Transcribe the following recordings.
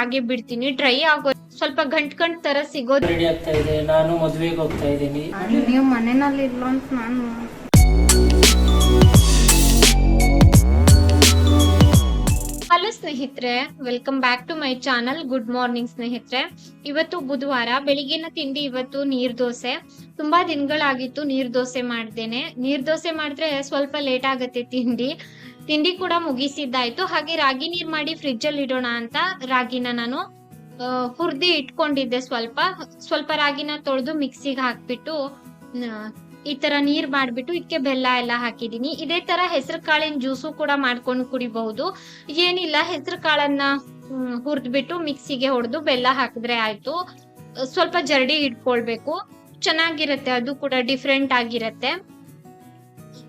ಹಾಗೆ ಬಿಡ್ತೀನಿ. ಡ್ರೈ ಆಗೋ ಸ್ವಲ್ಪ ಗಂಟ್ ಗಂಟ್ ತರ ಸಿಗೋದು. ರೆಡಿ ಆಗ್ತಾ ಇದೆ. ನಾನು ಮದ್ವೆಗೆ ಹೋಗ್ತಾ ಇದ್ದೀನಿ. ನೀವು ಮನೆಯಲ್ಲಿ ಇಲ್ಲ ಅಂತ ನಾನು ಹಲೋ ಸ್ನೇಹಿತರೆ welcome back to my channel good morning ಸ್ನೇಹಿತರೆ. ಇವತ್ತು ಬುಧವಾರ ಬೆಳಿಗ್ಗಿನ ತಿಂಡಿ ಇವತ್ತು ನೀರ್ ದೋಸೆ. ತುಂಬಾ ದಿನಗಳಾಗಿತ್ತು ನೀರ್ ದೋಸೆ ಮಾಡ್ದೇನೆ. ನೀರ್ ದೋಸೆ ಮಾಡಿದ್ರೆ ಸ್ವಲ್ಪ ಲೇಟ್ ಆಗತ್ತೆ ತಿಂಡಿ. ತಿಂಡಿ ಕೂಡ ಮುಗಿಸಿದ್ದಾಯ್ತು. ಹಾಗೆ ರಾಗಿ ನೀರ್ ಮಾಡಿ ಫ್ರಿಜ್ ಅಲ್ಲಿ ಇಡೋಣ ಅಂತ ರಾಗಿನ ನಾನು ಹುರ್ದಿ ಇಟ್ಕೊಂಡಿದ್ದೆ ಸ್ವಲ್ಪ. ಸ್ವಲ್ಪ ರಾಗಿನ ತೊಳೆದು ಮಿಕ್ಸಿಗೆ ಹಾಕ್ಬಿಟ್ಟು ಈ ತರ ನೀರ್ ಮಾಡ್ಬಿಟ್ಟು ಇದಕ್ಕೆ ಬೆಲ್ಲ ಎಲ್ಲ ಹಾಕಿದೀನಿ ಇದೇ ತರ ಹೆಸರು ಕಾಳಿನ ಜ್ಯೂಸು ಕೂಡ ಮಾಡ್ಕೊಂಡು ಕುಡಿಬಹುದು. ಏನಿಲ್ಲ ಹೆಸರು ಕಾಳನ್ನ ಹುರಿದ್ಬಿಟ್ಟು ಮಿಕ್ಸಿಗೆ ಹೊಡೆದು ಬೆಲ್ಲ ಹಾಕಿದ್ರೆ ಆಯ್ತು. ಸ್ವಲ್ಪ ಜರಡಿ ಇಟ್ಕೊಳ್ಬೇಕು. ಚೆನ್ನಾಗಿರತ್ತೆ, ಅದು ಕೂಡ ಡಿಫ್ರೆಂಟ್ ಆಗಿರತ್ತೆ.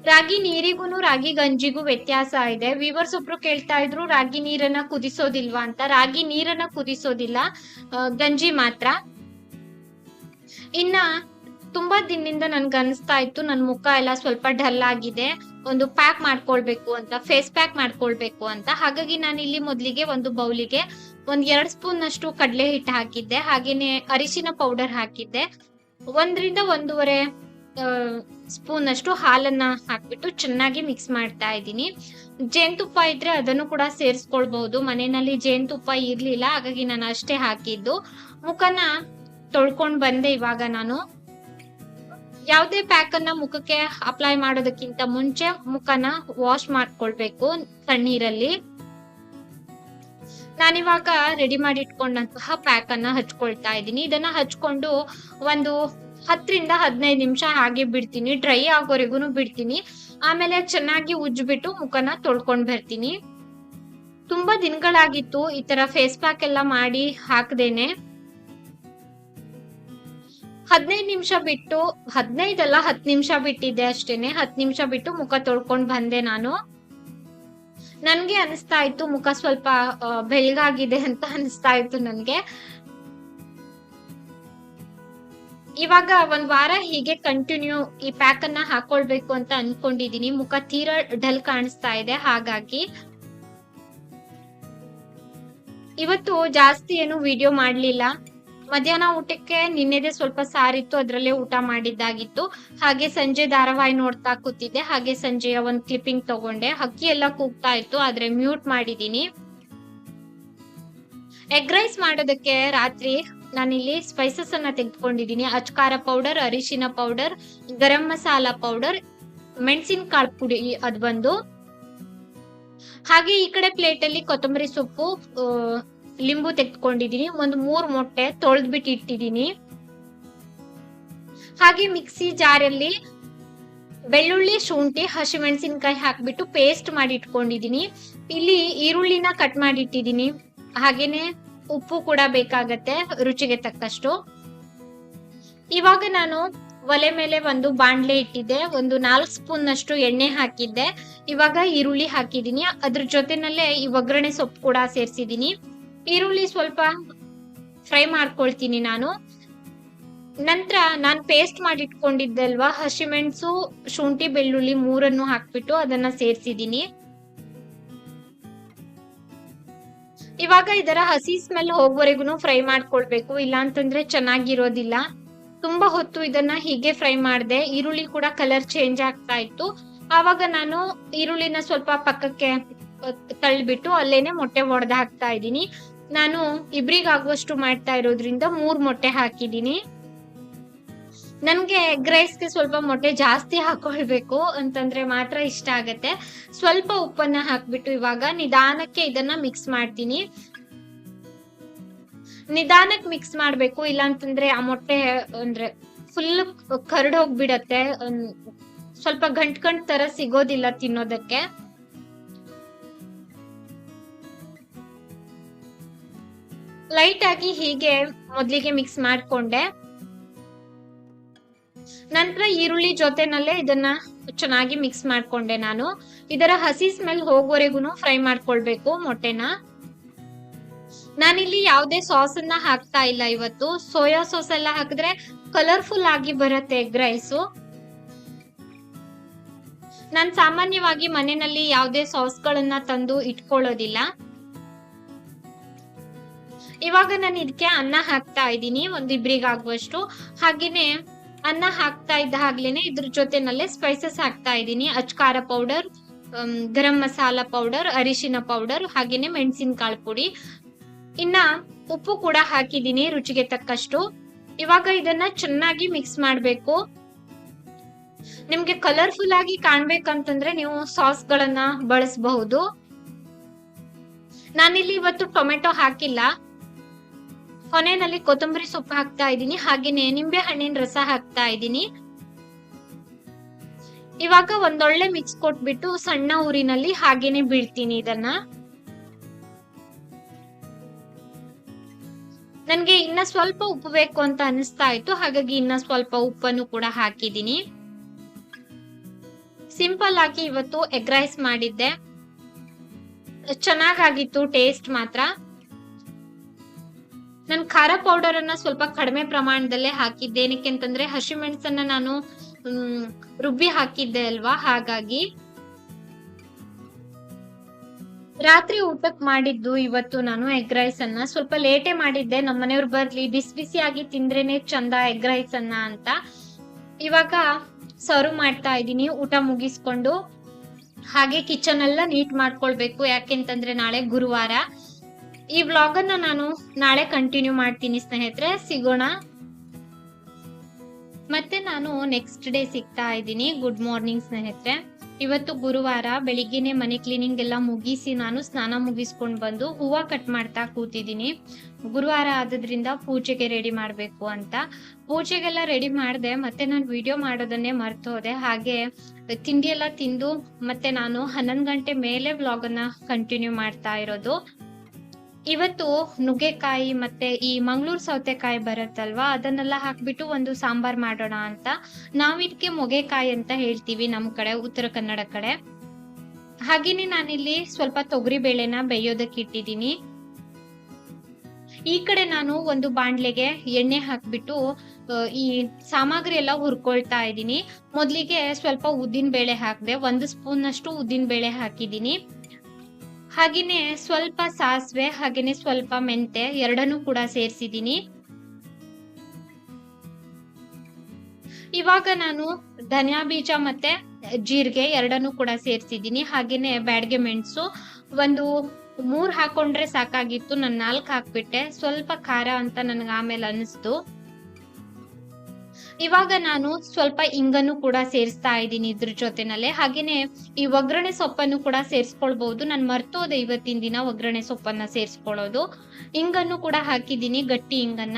ರಾಗಿ ನೀರಿಗೂ ರಾಗಿ ಗಂಜಿಗೂ ವ್ಯತ್ಯಾಸ ಇದೆ. ವಿವರ್ಸ್ ಒಬ್ರು ಕೇಳ್ತಾ ಇದ್ರು, ರಾಗಿ ನೀರನ್ನ ಕುದಿಸೋದಿಲ್ವಾ ಅಂತ. ರಾಗಿ ನೀರನ್ನ ಕುದಿಸೋದಿಲ್ಲ ಗಂಜಿ ಮಾತ್ರ. ಇನ್ನ ತುಂಬಾ ದಿನದಿಂದ ನನ್ಗೆ ಅನಿಸ್ತಾ ಇತ್ತು ನನ್ನ ಮುಖ ಎಲ್ಲ ಸ್ವಲ್ಪ ಡಲ್ ಆಗಿದೆ, ಒಂದು ಪ್ಯಾಕ್ ಮಾಡ್ಕೊಳ್ಬೇಕು ಅಂತ, ಫೇಸ್ ಪ್ಯಾಕ್ ಮಾಡ್ಕೊಳ್ಬೇಕು ಅಂತ. ಹಾಗಾಗಿ ನಾನು ಇಲ್ಲಿ ಮೊದಲಿಗೆ ಒಂದು ಬೌಲಿಗೆ ಒಂದ್ ಎರಡ್ ಸ್ಪೂನ್ ಅಷ್ಟು ಕಡಲೆ ಹಿಟ್ಟು ಹಾಕಿದ್ದೆ. ಹಾಗೇನೆ ಅರಿಶಿನ ಪೌಡರ್ ಹಾಕಿದ್ದೆ. ಒಂದರಿಂದ ಒಂದೂವರೆ ಸ್ಪೂನ್ ಅಷ್ಟು ಹಾಲನ್ನ ಹಾಕ್ಬಿಟ್ಟು ಚೆನ್ನಾಗಿ ಮಿಕ್ಸ್ ಮಾಡ್ತಾ ಇದ್ದೀನಿ. ಜೇನುತುಪ್ಪ ಇದ್ರೆ ಅದನ್ನು ಕೂಡ ಸೇರಿಸ್ಕೊಳ್ಬಹುದು. ಮನೆಯಲ್ಲಿ ಜೇನುತುಪ್ಪ ಇರ್ಲಿಲ್ಲ, ಹಾಗಾಗಿ ನಾನು ಅಷ್ಟೇ ಹಾಕಿದ್ದು. ಮುಖನ ತೊಳ್ಕೊಂಡ್ ಬಂದೆ ಇವಾಗ ನಾನು. ಯಾವುದೇ ಪ್ಯಾಕ್ ಅನ್ನ ಮುಖಕ್ಕೆ ಅಪ್ಲೈ ಮಾಡೋದಕ್ಕಿಂತ ಮುಂಚೆ ಮುಖನ ವಾಶ್ ಮಾಡ್ಕೊಳ್ಬೇಕು ತಣ್ಣೀರಲ್ಲಿ. ನಾನಿವಾಗ ರೆಡಿ ಮಾಡಿ ಇಟ್ಕೊಂಡಂತಹ ಪ್ಯಾಕ್ ಅನ್ನ ಹಚ್ಕೊಳ್ತಾ ಇದ್ದೀನಿ. ಇದನ್ನ ಹಚ್ಕೊಂಡು ಒಂದು ಹತ್ತರಿಂದ ಹದಿನೈದು ನಿಮಿಷ ಹಾಗೆ ಬಿಡ್ತೀನಿ. ಡ್ರೈ ಆಗೋವರೆಗೂನು ಬಿಡ್ತೀನಿ. ಆಮೇಲೆ ಚೆನ್ನಾಗಿ ಉಜ್ಬಿಟ್ಟು ಮುಖನ ತೊಳ್ಕೊಂಡ್ ಬರ್ತೀನಿ. ತುಂಬಾ ದಿನಗಳಾಗಿತ್ತು ಈ ತರ ಫೇಸ್ ಪ್ಯಾಕ್ ಎಲ್ಲ ಮಾಡಿ ಹಾಕ್ದೇನೆ. ಹದಿನೈದು ನಿಮಿಷ ಬಿಟ್ಟು ಹದಿನೈದಲ್ಲ ಹತ್ತು ನಿಮಿಷ ಬಿಟ್ಟಿದ್ದೆ ಅಷ್ಟೇನೆ. ಹತ್ತು ನಿಮಿಷ ಬಿಟ್ಟು ಮುಖ ತೊಳ್ಕೊಂಡ್ ಬಂದೆ ನಾನು. ನನ್ಗೆ ಅನಿಸ್ತಾ ಇತ್ತು ಮುಖ ಸ್ವಲ್ಪ ಬೆಳಗಾಗಿದೆ ಅಂತ ಅನಿಸ್ತಾ ಇತ್ತು ನನ್ಗೆ. ಇವಾಗ ಒಂದ್ ವಾರ ಹೀಗೆ ಕಂಟಿನ್ಯೂ ಈ ಪ್ಯಾಕ್ ಅನ್ನ ಹಾಕೊಳ್ಬೇಕು ಅಂತ ಅನ್ಕೊಂಡಿದೀನಿ. ಮುಖ ತೀರಾ ಡಲ್ ಕಾಣಿಸ್ತಾ ಇದೆ. ಹಾಗಾಗಿ ಇವತ್ತು ಜಾಸ್ತಿ ಏನು ವಿಡಿಯೋ ಮಾಡ್ಲಿಲ್ಲ. ಮಧ್ಯಾಹ್ನ ಊಟಕ್ಕೆ ನಿನ್ನೆದೇ ಸ್ವಲ್ಪ ಸಾರಿತ್ತು. ಅದ್ರಲ್ಲೇ ಊಟ ಮಾಡಿದ್ದಾಗಿತ್ತು. ಹಾಗೆ ಸಂಜೆ ಧಾರಾವಾಹಿ ನೋಡ್ತಾ ಕೂತಿದ್ದೆ. ಹಾಗೆ ಸಂಜೆಯ ಒಂದ್ ಕ್ಲಿಪ್ಪಿಂಗ್ ತಗೊಂಡೆ. ಹಕ್ಕಿ ಎಲ್ಲ ಕೂಗ್ತಾ ಇತ್ತು, ಆದ್ರೆ ಮ್ಯೂಟ್ ಮಾಡಿದೀನಿ. ಎಗ್ ರೈಸ್ ಮಾಡೋದಕ್ಕೆ ರಾತ್ರಿ ನಾನಿಲ್ಲಿ ಸ್ಪೈಸಸ್ ಅನ್ನ ತೆಗೆದುಕೊಂಡಿದ್ದೀನಿ ಅಚ್ಕಾರ ಪೌಡರ್ ಅರಿಶಿನ ಪೌಡರ್ ಗರಂ ಮಸಾಲ ಪೌಡರ್ ಮೆಣಸಿನಕಾಳು ಪುಡಿ ಅದ್ ಬಂದು. ಹಾಗೆ ಈ ಕಡೆ ಪ್ಲೇಟ್ ಅಲ್ಲಿ ಕೊತ್ತಂಬರಿ ಸೊಪ್ಪು ಲಿಂಬು ತೆಗೆದುಕೊಂಡಿದ್ದೀನಿ ಒಂದು ಮೂರ್ ಮೊಟ್ಟೆ ತೊಳೆದ್ಬಿಟ್ಟು ಇಟ್ಟಿದ್ದೀನಿ ಹಾಗೆ ಮಿಕ್ಸಿ ಜಾರಲ್ಲಿ ಬೆಳ್ಳುಳ್ಳಿ, ಶುಂಠಿ, ಹಸಿಮೆಣಸಿನ್ಕಾಯಿ ಹಾಕ್ಬಿಟ್ಟು ಪೇಸ್ಟ್ ಮಾಡಿ ಇಟ್ಕೊಂಡಿದ್ದೀನಿ ಇಲ್ಲಿ ಈರುಳ್ಳಿನ ಕಟ್ ಮಾಡಿ ಇಟ್ಟಿದ್ದೀನಿ ಹಾಗೇನೆ ಉಪ್ಪು ಕೂಡ ಬೇಕಾಗತ್ತೆ ರುಚಿಗೆ ತಕ್ಕಷ್ಟು. ಇವಾಗ ನಾನು ಒಲೆ ಮೇಲೆ ಒಂದು ಬಾಣ್ಲೆ ಇಟ್ಟಿದ್ದೆ, ಒಂದು ನಾಲ್ಕು ಸ್ಪೂನ್ ಅಷ್ಟು ಎಣ್ಣೆ ಹಾಕಿದ್ದೆ. ಇವಾಗ ಈರುಳ್ಳಿ ಹಾಕಿದೀನಿ ಅದ್ರ ಜೊತೆನಲ್ಲೇ ಈ ಒಗ್ಗರಣೆ ಸೊಪ್ಪು ಕೂಡ ಸೇರಿಸಿದೀನಿ ಈರುಳ್ಳಿ ಸ್ವಲ್ಪ ಫ್ರೈ ಮಾಡ್ಕೊಳ್ತೀನಿ ನಾನು. ನಂತರ ನಾನ್ ಪೇಸ್ಟ್ ಮಾಡಿ ಇಟ್ಕೊಂಡಿದ್ದಲ್ವಾ ಹಸಿಮೆಣಸು, ಶುಂಠಿ ಬೆಳ್ಳುಳ್ಳಿ ಮೂರನ್ನು ಹಾಕ್ಬಿಟ್ಟು ಅದನ್ನ ಸೇರ್ಸಿದೀನಿ ಇವಾಗ ಇದರ ಹಸಿ ಸ್ಮೆಲ್ ಹೋಗುವರೆಗೂ ಫ್ರೈ ಮಾಡ್ಕೊಳ್ಬೇಕು. ಇಲ್ಲಾಂತಂದ್ರೆ ಚೆನ್ನಾಗಿರೋದಿಲ್ಲ. ತುಂಬಾ ಹೊತ್ತು ಇದನ್ನ ಹೀಗೆ ಫ್ರೈ ಮಾಡಿದೆ. ಈರುಳ್ಳಿ ಕೂಡ ಕಲರ್ ಚೇಂಜ್ ಆಗ್ತಾ ಇತ್ತು. ಆವಾಗ ನಾನು ಈರುಳ್ಳಿನ ಸ್ವಲ್ಪ ಪಕ್ಕಕ್ಕೆ ತಳ್ಳಿಬಿಟ್ಟು ಅಲ್ಲೇನೆ ಮೊಟ್ಟೆ ಒಡೆದ ಹಾಕ್ತಾ ಇದ್ದೀನಿ. ನಾನು ಇಬ್ರಿಗಾಗುವಷ್ಟು ಮಾಡ್ತಾ ಇರೋದ್ರಿಂದ ಮೂರ್ ಮೊಟ್ಟೆ ಹಾಕಿದೀನಿ ನನ್ಗೆ ಎಗ್ ರೈಸ್ಗೆ ಸ್ವಲ್ಪ ಮೊಟ್ಟೆ ಜಾಸ್ತಿ ಹಾಕೊಳ್ಬೇಕು ಅಂತಂದ್ರೆ ಮಾತ್ರ ಇಷ್ಟ ಆಗತ್ತೆ. ಸ್ವಲ್ಪ ಉಪ್ಪನ್ನ ಹಾಕ್ಬಿಟ್ಟು ಇವಾಗ ನಿಧಾನಕ್ಕೆ ಇದನ್ನ ಮಿಕ್ಸ್ ಮಾಡ್ತೀನಿ. ನಿಧಾನಕ್ಕೆ ಮಿಕ್ಸ್ ಮಾಡ್ಬೇಕು ಇಲ್ಲ ಅಂತಂದ್ರೆ ಆ ಮೊಟ್ಟೆ, ಅಂದ್ರೆ ಫುಲ್ ಕರ್ಡ್ ಹೋಗ್ಬಿಡತ್ತೆ. ಸ್ವಲ್ಪ ಗಂಟ್ ಗಂಟ್ ತರ ಸಿಗೋದಿಲ್ಲ ತಿನ್ನೋದಕ್ಕೆ. ಲೈಟ್ ಆಗಿ ಹೀಗೆ ಮೊದ್ಲಿಗೆ ಮಿಕ್ಸ್ ಮಾಡ್ಕೊಂಡೆ. ನಂತರ ಈರುಳ್ಳಿ ಜೊತೆನಲ್ಲೇ ಇದನ್ನ ಚೆನ್ನಾಗಿ ಮಿಕ್ಸ್ ಮಾಡ್ಕೊಂಡೆ ನಾನು. ಇದರ ಹಸಿ ಸ್ಮೆಲ್ ಹೋಗೋವರೆಗೂ ಫ್ರೈ ಮಾಡ್ಕೊಳ್ಬೇಕು ಮೊಟ್ಟೆನ. ನಾನಿಲ್ಲಿ ಯಾವುದೇ ಸಾಸ್ ಅನ್ನ ಹಾಕ್ತಾ ಇಲ್ಲ ಇವತ್ತು. ಸೋಯಾ ಸಾಸ್ ಎಲ್ಲ ಹಾಕಿದ್ರೆ ಕಲರ್ಫುಲ್ ಆಗಿ ಬರುತ್ತೆ ಎಗ್ ರೈಸು ನಾನ್ ಸಾಮಾನ್ಯವಾಗಿ ಮನೆಯಲ್ಲಿ ಯಾವುದೇ ಸಾಸ್ಗಳನ್ನ ತಂದು ಇಟ್ಕೊಳ್ಳೋದಿಲ್ಲ. ಇವಾಗ ನಾನು ಇದಕ್ಕೆ ಅನ್ನ ಹಾಕ್ತಾ ಇದ್ದೀನಿ, ಒಂದಿಬ್ರಿಗಾಗುವಷ್ಟು. ಹಾಗೇನೆ ಅನ್ನ ಹಾಕ್ತಾ ಇದ್ದ ಹಾಗ್ಲೇನೆ ಇದ್ರ ಜೊತೆನಲ್ಲೇ ಸ್ಪೈಸಸ್ ಹಾಕ್ತಾ ಇದ್ದೀನಿ. ಅಚ್ಕಾರ ಪೌಡರ್ ಗರಂ ಮಸಾಲ ಪೌಡರ್ ಅರಿಶಿನ ಪೌಡರ್ ಹಾಗೇನೆ ಮೆಣಸಿನಕಾಳು ಪುಡಿ. ಇನ್ನ ಉಪ್ಪು ಕೂಡ ಹಾಕಿದ್ದೀನಿ ರುಚಿಗೆ ತಕ್ಕಷ್ಟು. ಇವಾಗ ಇದನ್ನ ಚೆನ್ನಾಗಿ ಮಿಕ್ಸ್ ಮಾಡ್ಬೇಕು. ನಿಮ್ಗೆ ಕಲರ್ಫುಲ್ ಆಗಿ ಕಾಣ್ಬೇಕಂತಂದ್ರೆ ನೀವು ಸಾಸ್ ಗಳನ್ನ ಬಳಸಬಹುದು. ನಾನಿಲ್ಲಿ ಇವತ್ತು ಟೊಮೆಟೊ ಹಾಕಿಲ್ಲ. ಕೊನೆಯಲ್ಲಿ ಕೊತ್ತಂಬರಿ ಸೊಪ್ಪು ಹಾಕ್ತಾ ಇದ್ದೀನಿ. ಹಾಗೇನೆ ನಿಂಬೆ ಹಣ್ಣಿನ ರಸ ಹಾಕ್ತಾ ಇದ್ದೀನಿ. ಇವಾಗ ಒಂದೊಳ್ಳೆ ಮಿಕ್ಸ್ ಕೊಟ್ಬಿಟ್ಟು ಸಣ್ಣ ಊರಿನಲ್ಲಿ ಹಾಗೇನೆ ಬೀಳ್ತೀನಿ ಇದನ್ನ. ನನ್ಗೆ ಇನ್ನ ಸ್ವಲ್ಪ ಉಪ್ಪು ಬೇಕು ಅಂತ ಅನಿಸ್ತಾ ಇತ್ತು. ಹಾಗಾಗಿ ಇನ್ನ ಸ್ವಲ್ಪ ಉಪ್ಪನ್ನು ಕೂಡ ಹಾಕಿದ್ದೀನಿ. ಸಿಂಪಲ್ ಆಗಿ ಇವತ್ತು ಎಗ್ ರೈಸ್ ಮಾಡಿದ್ದೆ. ಚೆನ್ನಾಗಾಗಿತ್ತು ಟೇಸ್ಟ್ ಮಾತ್ರ. ನಾನು ಖಾರ ಪೌಡರ್ ಅನ್ನ ಸ್ವಲ್ಪ ಕಡಿಮೆ ಪ್ರಮಾಣದಲ್ಲೇ ಹಾಕಿದ್ದೆ. ಏನಕ್ಕೆ ಅಂತಂದ್ರೆ ಹಸಿಮೆಣಸನ್ನ ನಾನು ರುಬ್ಬಿ ಹಾಕಿದ್ದೆ ಅಲ್ವಾ? ಹಾಗಾಗಿ ರಾತ್ರಿ ಊಟಕ್ ಮಾಡಿದ್ದು ಇವತ್ತು ನಾನು ಎಗ್ ರೈಸ್ ಅನ್ನ. ಸ್ವಲ್ಪ ಲೇಟೇ ಮಾಡಿದ್ದೆ. ನಮ್ಮ ಮನೆಯವ್ರು ಬರ್ಲಿ, ಬಿಸಿ ಬಿಸಿಯಾಗಿ ತಿಂದ್ರೇನೆ ಚಂದ ಎಗ್ ರೈಸ್ ಅನ್ನ ಅಂತ. ಇವಾಗ ಸರ್ವ್ ಮಾಡ್ತಾ ಇದ್ದೀನಿ, ಊಟ ಮುಗಿಸ್ಕೊಂಡು. ಹಾಗೆ ಕಿಚನ್ ಎಲ್ಲ ನೀಟ್ ಮಾಡ್ಕೊಳ್ಬೇಕು. ಯಾಕೆಂತಂದ್ರೆ ನಾಳೆ ಗುರುವಾರ. ಈ ವ್ಲಾಗ್ ಅನ್ನ ನಾನು ನಾಳೆ ಕಂಟಿನ್ಯೂ ಮಾಡ್ತೀನಿ, ಸ್ನೇಹಿತರೆ. ಸಿಗೋಣ. ಮತ್ತೆ ನಾನು ನೆಕ್ಸ್ಟ್ ಡೇ ಸಿಗ್ತಾ ಇದ್ದೀನಿ. ಗುಡ್ ಮಾರ್ನಿಂಗ್ ಸ್ನೇಹಿತರೆ. ಇವತ್ತು ಗುರುವಾರ ಬೆಳಿಗ್ಗೆನೆ ಮನೆ ಕ್ಲೀನಿಂಗ್ ಎಲ್ಲ ಮುಗಿಸಿ ನಾನು ಸ್ನಾನ ಮುಗಿಸ್ಕೊಂಡ್ ಬಂದು ಹೂವ ಕಟ್ ಮಾಡ್ತಾ ಕೂತಿದ್ದೀನಿ. ಗುರುವಾರ ಆದ್ರಿಂದ ಪೂಜೆಗೆ ರೆಡಿ ಮಾಡ್ಬೇಕು ಅಂತ. ಪೂಜೆಗೆಲ್ಲ ರೆಡಿ ಮಾಡಿದೆ, ಮತ್ತೆ ನಾನು ವಿಡಿಯೋ ಮಾಡೋದನ್ನೇ ಮರ್ತು ಹೋದೆ ಹಾಗೆ ತಿಂಡಿ ಎಲ್ಲ ತಿಂದು, ಮತ್ತೆ ನಾನು ಹನ್ನೊಂದು ಗಂಟೆ ಮೇಲೆ ವ್ಲಾಗ್ ಅನ್ನ ಕಂಟಿನ್ಯೂ ಮಾಡ್ತಾ ಇರೋದು. ಇವತ್ತು ನುಗ್ಗೆಕಾಯಿ ಮತ್ತೆ ಈ ಮಂಗಳೂರು ಸೌತೆಕಾಯಿ ಬರುತ್ತಲ್ವಾ, ಅದನ್ನೆಲ್ಲ ಹಾಕ್ಬಿಟ್ಟು ಒಂದು ಸಾಂಬಾರ್ ಮಾಡೋಣ ಅಂತ. ನಾವಿದಕ್ಕೆ ಮೊಗೆಕಾಯಿ ಅಂತ ಹೇಳ್ತೀವಿ ನಮ್ಮ ಕಡೆ, ಉತ್ತರ ಕನ್ನಡ ಕಡೆ. ಹಾಗೇನೆ ನಾನಿಲ್ಲಿ ಸ್ವಲ್ಪ ತೊಗರಿ ಬೇಳೆನ ಬೇಯೋದಕ್ಕೆ ಇಟ್ಟಿದ್ದೀನಿ. ಈ ಕಡೆ ನಾನು ಒಂದು ಬಾಂಡ್ಲೆಗೆ ಎಣ್ಣೆ ಹಾಕ್ಬಿಟ್ಟು ಈ ಸಾಮಗ್ರಿ ಎಲ್ಲ ಹುರ್ಕೊಳ್ತಾ ಇದ್ದೀನಿ. ಮೊದ್ಲಿಗೆ ಸ್ವಲ್ಪ ಉದ್ದಿನ ಬೇಳೆ ಹಾಕಿದೆ, ಒಂದು ಸ್ಪೂನ್ ಅಷ್ಟು ಉದ್ದಿನ ಬೇಳೆ ಹಾಕಿದ್ದೀನಿ. ಹಾಗೇನೆ ಸ್ವಲ್ಪ ಸಾಸಿವೆ, ಹಾಗೇನೆ ಸ್ವಲ್ಪ ಮೆಂತೆ ಎರಡನ್ನೂ ಕೂಡ ಸೇರಿಸಿದ್ದೀನಿ. ಇವಾಗ ನಾನು ಧನಿಯಾ ಬೀಜ ಮತ್ತೆ ಜೀರಿಗೆ ಎರಡನ್ನೂ ಕೂಡ ಸೇರಿಸಿದ್ದೀನಿ. ಹಾಗೇನೆ ಬ್ಯಾಡ್ಗೆ ಮೆಣಸು ಒಂದು ಮೂರ್ ಹಾಕೊಂಡ್ರೆ ಸಾಕಾಗಿತ್ತು, ನಾನು ನಾಲ್ಕು ಹಾಕ್ಬಿಟ್ಟೆ. ಸ್ವಲ್ಪ ಖಾರ ಅಂತ ನನ್ಗೆ ಆಮೇಲೆ ಅನಿಸ್ತು. ಇವಾಗ ನಾನು ಸ್ವಲ್ಪ ಇಂಗನ್ನು ಕೂಡ ಸೇರಿಸ್ತಾ ಇದ್ದೀನಿ ಇದ್ರ ಜೊತೆನಲ್ಲೇ. ಹಾಗೇನೆ ಈ ಒಗ್ಗರಣೆ ಸೊಪ್ಪನ್ನು ಕೂಡ ಸೇರಿಸ್ಕೊಳ್ಬಹುದು ನಾನು ಮರ್ತೋದೆ ಇವತ್ತಿನ ದಿನ ಒಗ್ಗರಣೆ ಸೊಪ್ಪನ್ನ ಸೇರಿಸ್ಕೊಳ್ಳೋದು. ಇಂಗನ್ನು ಕೂಡ ಹಾಕಿದ್ದೀನಿ, ಗಟ್ಟಿ ಇಂಗನ್ನ.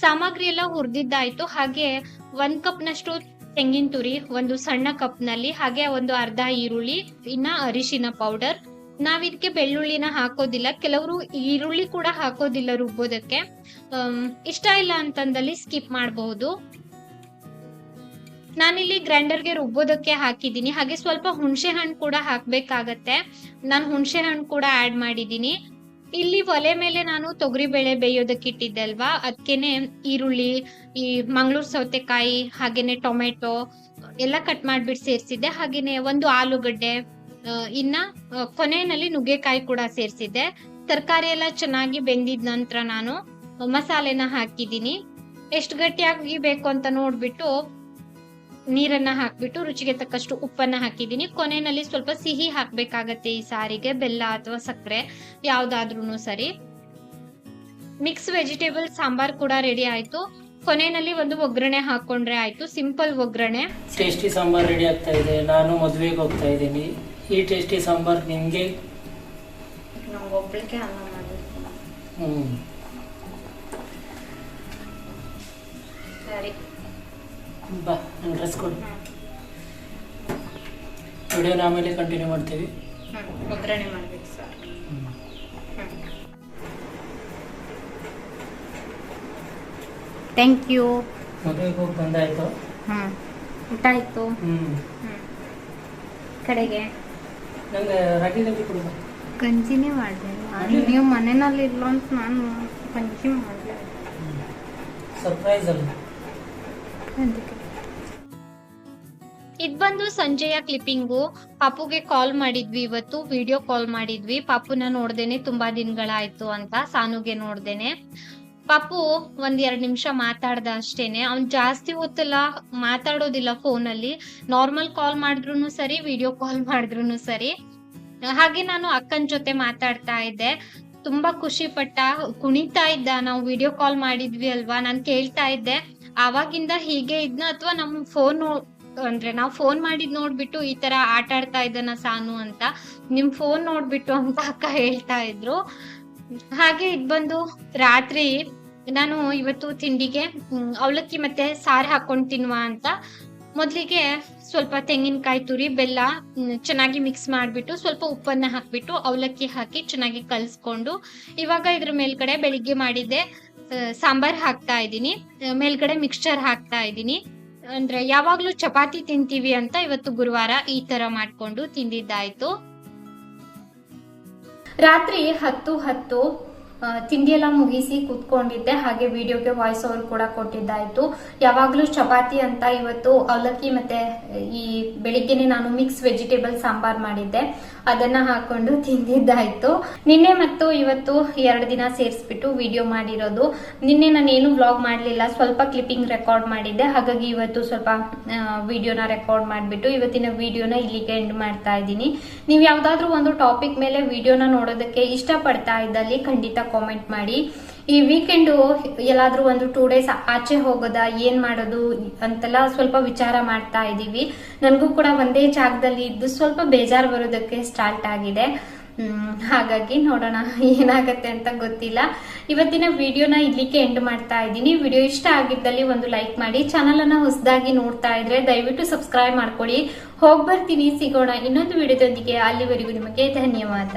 ಸಾಮಗ್ರಿ ಎಲ್ಲ ಹುರಿದಿದ್ದಾಯ್ತು. ಹಾಗೆ ಒಂದ್ ಕಪ್ ನಷ್ಟು ತೆಂಗಿನ ತುರಿ, ಒಂದು ಸಣ್ಣ ಕಪ್ನಲ್ಲಿ ಹಾಗೆ ಒಂದು ಅರ್ಧ ಈರುಳ್ಳಿ, ಇನ್ನ ಅರಿಶಿನ ಪೌಡರ್. ನಾವ್ ಇದಕ್ಕೆ ಬೆಳ್ಳುಳ್ಳಿನ ಹಾಕೋದಿಲ್ಲ. ಕೆಲವರು ಈರುಳ್ಳಿ ಕೂಡ ಹಾಕೋದಿಲ್ಲ ರುಬ್ಬೋದಕ್ಕೆ. ಇಷ್ಟ ಇಲ್ಲ ಅಂತಂದಲ್ಲಿ ಸ್ಕಿಪ್ ಮಾಡಬಹುದು ನಾನಿಲ್ಲಿ ಗ್ರೈಂಡರ್ಗೆ ರುಬ್ಬೋದಕ್ಕೆ ಹಾಕಿದ್ದೀನಿ. ಹಾಗೆ ಸ್ವಲ್ಪ ಹುಣಸೆ ಹಣ್ಣು ಕೂಡ ಹಾಕ್ಬೇಕಾಗತ್ತೆ. ನಾನು ಹುಣಸೆ ಹಣ್ಣು ಕೂಡ ಆಡ್ ಮಾಡಿದ್ದೀನಿ. ಇಲ್ಲಿ ಒಲೆ ಮೇಲೆ ನಾನು ತೊಗರಿ ಬೇಳೆ ಬೇಯೋದಕ್ಕೆ ಇಟ್ಟಿದ್ದೆ ಅಲ್ವಾ ಅದಕ್ಕೇನೆ ಈರುಳ್ಳಿ, ಈ ಮಂಗಳೂರು ಸೌತೆಕಾಯಿ, ಹಾಗೇನೆ ಟೊಮೆಟೊ, ಎಲ್ಲ ಕಟ್ ಮಾಡ್ಬಿಟ್ಟು ಸೇರಿಸಿದ್ದೆ. ಹಾಗೇನೆ ಒಂದು ಆಲೂಗಡ್ಡೆ ಇನ್ನ ಕೊನೆಯಲ್ಲಿ ನುಗ್ಗೆಕಾಯಿ ಕೂಡ ಸೇರಿಸಿದ್ದೆ. ತರಕಾರಿ ಎಲ್ಲ ಚೆನ್ನಾಗಿ ಬೆಂದಿದ ನಂತರ ನಾನು ಮಸಾಲೆನ ಹಾಕಿದ್ದೀನಿ. ಎಷ್ಟು ಗಟ್ಟಿಯಾಗಿ ಬೇಕು ಅಂತ ನೋಡ್ಬಿಟ್ಟು ನೀರನ್ನ ಹಾಕ್ಬಿಟ್ಟು ರುಚಿಗೆ ತಕ್ಕಷ್ಟು ಉಪ್ಪನ್ನ ಹಾಕಿದ್ದೀನಿ. ಕೊನೆಯಲ್ಲಿ ಸ್ವಲ್ಪ ಸಿಹಿ ಹಾಕ್ಬೇಕಾಗತ್ತೆ ಈ ಸಾರಿಗೆ, ಬೆಲ್ಲ ಅಥವಾ ಸಕ್ಕರೆ ಯಾವ್ದಾದ್ರೂ ಸರಿ. ಮಿಕ್ಸ್ ವೆಜಿಟೇಬಲ್ ಸಾಂಬಾರ್ ಕೂಡ ರೆಡಿ ಆಯ್ತು. ಕೊನೆಯಲ್ಲಿ ಒಂದು ಒಗ್ಗರಣೆ ಹಾಕೊಂಡ್ರೆ ಆಯ್ತು ಸಿಂಪಲ್ ಒಗ್ಗರಣೆ. ಟೇಸ್ಟಿ ಸಾಂಬಾರ್ ರೆಡಿ ಆಗ್ತಾ ಇದೆ. ನಾನು ಮದುವೆಗೆ ಹೋಗ್ತಾ ಇದ್ದೀನಿ. ಈ ಟೇಸ್ಟಿ ಸಾಂಬಾರ್ ನಿಮಗೆ? ನಮ್ಗೆ ಒಬ್ಳಿಗೆ ಅನ್ನ ಮಾಡಬೇಕು. ಹ್ಞೂ ಸರಿ. ಬಾ ನನ್ನ ಡ್ರೆಸ್ ಕೊಡು. ವಿಡಿಯೋನ ಆಮೇಲೆ ಕಂಟಿನ್ಯೂ ಮಾಡ್ತೀವಿ. ಒಗ್ಗರಣೆ ಮಾಡ್ಬೇಕು ಸರ್. ಹ್ಮ್. ಥ್ಯಾಂಕ್ ಯು ಮದುವೆಗೆ ಹೋಗಿ ಬಂದಾಯ್ತು? ಹ್ಮ್. ಊಟ ಹ್ಞೂ ಹ್ಞೂ ಕಡೆಗೆ. ನಂಗೆ ರಾಗಿ ಗಂಜಿ ಕೊಡು ಬಾ. ಗಂಜಿನೇ ಮಾಡಿದೆ? ನೀವು ಮನೆಯಲ್ಲಿ ಇಲ್ಲ ಅಂತ ನಾನು ಗಂಜಿ ಮಾಡಿದೆ. ಸರ್ಪ್ರೈಸ್ ಅಲ್ಲ. ಅದಕ್ಕೆ. ಇದ್ ಬಂದು ಸಂಜೆಯ ಕ್ಲಿಪ್ಪಿಂಗು ಪಾಪುಗೆ ಕಾಲ್ ಮಾಡಿದ್ವಿ ಇವತ್ತು ವಿಡಿಯೋ ಕಾಲ್ ಮಾಡಿದ್ವಿ. ಪಾಪುನ ನೋಡ್ದೇನೆ ತುಂಬಾ ದಿನಗಳಾಯ್ತು ಅಂತ ಸಾನುಗೆ ನೋಡ್ದೇನೆ. ಪಾಪು ಒಂದ್ ಎರಡ್ ನಿಮಿಷ ಮಾತಾಡ್ದ ಅಷ್ಟೇನೆ. ಅವ್ನ್ ಜಾಸ್ತಿ ಹೊತ್ತಲ್ಲ, ಮಾತಾಡೋದಿಲ್ಲ ಫೋನ್ ಅಲ್ಲಿ. ನಾರ್ಮಲ್ ಕಾಲ್ ಮಾಡಿದ್ರು ಸರಿ ವಿಡಿಯೋ ಕಾಲ್ ಮಾಡಿದ್ರು ಸರಿ. ಹಾಗೆ ನಾನು ಅಕ್ಕನ ಜೊತೆ ಮಾತಾಡ್ತಾ ಇದ್ದೆ. ತುಂಬಾ ಖುಷಿ ಪಟ್ಟ. ಕುಣಿತಾ ಇದ್ದ. ನಾವು ವಿಡಿಯೋ ಕಾಲ್ ಮಾಡಿದ್ವಿ ಅಲ್ವಾ? ನಾನು ಕೇಳ್ತಾ ಇದ್ದೆ. ಆವಾಗಿಂದ ಹೀಗೆ ಇದ್ನ ಅಥವಾ ನಮ್ ಫೋನ್ ಅಂದ್ರೆ ನಾವು ಫೋನ್ ಮಾಡಿದ್ ನೋಡ್ಬಿಟ್ಟು ಈ ತರ ಆಟ ಆಡ್ತಾ ಇದ್ದಾನ ಸಾನು ಅಂತ ನಿಮ್ ಫೋನ್ ನೋಡ್ಬಿಟ್ಟು ಅಂತ ಅಕ್ಕ ಹೇಳ್ತಾ ಇದ್ರು. ಹಾಗೆ ಇದ್ ಬಂದು ರಾತ್ರಿ ನಾನು ಇವತ್ತು ತಿಂಡಿಗೆ ಅವಲಕ್ಕಿ ಮತ್ತೆ ಸಾರು ಹಾಕೊಂಡು ತಿನ್ನುವ ಅಂತ. ಮೊದಲಿಗೆ ಸ್ವಲ್ಪ ತೆಂಗಿನಕಾಯಿ ತುರಿ, ಬೆಲ್ಲ ಚೆನ್ನಾಗಿ ಮಿಕ್ಸ್ ಮಾಡಿಬಿಟ್ಟು ಸ್ವಲ್ಪ ಉಪ್ಪನ್ನ ಹಾಕ್ಬಿಟ್ಟು ಅವಲಕ್ಕಿ ಹಾಕಿ ಚೆನ್ನಾಗಿ ಕಲ್ಸ್ಕೊಂಡು ಇವಾಗ ಇದ್ರ ಮೇಲ್ಗಡೆ ಬೆಳಿಗ್ಗೆ ಮಾಡಿದ್ದೆ ಸಾಂಬಾರ್ ಹಾಕ್ತಾ ಇದ್ದೀನಿ. ಮೇಲ್ಗಡೆ ಮಿಕ್ಸ್ಚರ್ ಹಾಕ್ತಾ ಇದ್ದೀನಿ. ಅಂದ್ರೆ ಯಾವಾಗ್ಲೂ ಚಪಾತಿ ತಿಂತೀವಿ ಅಂತ ಇವತ್ತು ಗುರುವಾರ ಈ ತರ ಮಾಡ್ಕೊಂಡು ತಿಂದಿದ್ದಾಯ್ತು. ರಾತ್ರಿ ಹತ್ತು ಹತ್ತು ಆ, ತಿಂಡಿ ಎಲ್ಲ ಮುಗಿಸಿ ಕೂತ್ಕೊಂಡಿದ್ದೆ. ಹಾಗೆ ವಿಡಿಯೋಗೆ ವಾಯ್ಸ್ ಓವರ್ ಕೂಡ ಕೊಟ್ಟಿದ್ದಾಯ್ತು. ಯಾವಾಗ್ಲೂ ಚಪಾತಿ ಅಂತ ಇವತ್ತು ಅವಲಕ್ಕಿ ಮತ್ತೆ ಈ ಬೆಳಿಗ್ಗೆನೆ ನಾನು ಮಿಕ್ಸ್ ವೆಜಿಟೇಬಲ್ ಸಾಂಬಾರ್ ಮಾಡಿದ್ದೆ. ಅದನ್ನ ಹಾಕೊಂಡು ತಿಂದಿದ್ದಾಯ್ತು. ನಿನ್ನೆ ಮತ್ತು ಇವತ್ತು ಎರಡು ದಿನ ಸೇರಿಸ್ಬಿಟ್ಟು ವಿಡಿಯೋ ಮಾಡಿರೋದು. ನಿನ್ನೆ ನಾನು ಏನು ವ್ಲಾಗ್ ಮಾಡಲಿಲ್ಲ. ಸ್ವಲ್ಪ ಕ್ಲಿಪ್ಪಿಂಗ್ ರೆಕಾರ್ಡ್ ಮಾಡಿದ್ದೆ. ಹಾಗಾಗಿ ಇವತ್ತು ಸ್ವಲ್ಪ ವಿಡಿಯೋನ ರೆಕಾರ್ಡ್ ಮಾಡಿಬಿಟ್ಟು ಇವತ್ತಿನ ವಿಡಿಯೋನ ಇಲ್ಲಿಗೆ ಎಂಡ್ ಮಾಡ್ತಾ ಇದ್ದೀನಿ. ನೀವು ಯಾವ್ದಾದ್ರು ಒಂದು ಟಾಪಿಕ್ ಮೇಲೆ ವಿಡಿಯೋನ ನೋಡೋದಕ್ಕೆ ಇಷ್ಟಪಡ್ತಾ ಇದ್ದಲ್ಲಿ ಖಂಡಿತ ಕಾಮೆಂಟ್ ಮಾಡಿ. ಈ ವೀಕೆಂಡು ಎಲ್ಲಾದ್ರೂ ಒಂದು ಟೂ ಡೇಸ್ ಆಚೆ ಹೋಗೋದಾ, ಏನ್ ಮಾಡೋದು ಅಂತೆಲ್ಲ ಸ್ವಲ್ಪ ವಿಚಾರ ಮಾಡ್ತಾ ಇದ್ದೀವಿ. ನನಗೂ ಕೂಡ ಒಂದೇ ಜಾಗದಲ್ಲಿ ಇದ್ದು ಸ್ವಲ್ಪ ಬೇಜಾರು ಬರೋದಕ್ಕೆ ಸ್ಟಾರ್ಟ್ ಆಗಿದೆ. ಹಾಗಾಗಿ ನೋಡೋಣ ಏನಾಗತ್ತೆ ಅಂತ ಗೊತ್ತಿಲ್ಲ. ಇವತ್ತಿನ ವಿಡಿಯೋನ ಇಲ್ಲಿಗೆ ಎಂಡ್ ಮಾಡ್ತಾ ಇದ್ದೀನಿ. ವಿಡಿಯೋ ಇಷ್ಟ ಆಗಿದ್ದಲ್ಲಿ ಒಂದು ಲೈಕ್ ಮಾಡಿ. ಚಾನಲ್ ಅನ್ನ ಹೊಸದಾಗಿ ನೋಡ್ತಾ ಇದ್ರೆ ದಯವಿಟ್ಟು ಸಬ್ಸ್ಕ್ರೈಬ್ ಮಾಡ್ಕೊಳ್ಳಿ. ಹೋಗ್ ಬರ್ತೀನಿ ಸಿಗೋಣ ಇನ್ನೊಂದು ವಿಡಿಯೋದೊಂದಿಗೆ. ಅಲ್ಲಿವರೆಗೂ ನಿಮಗೆ ಧನ್ಯವಾದ.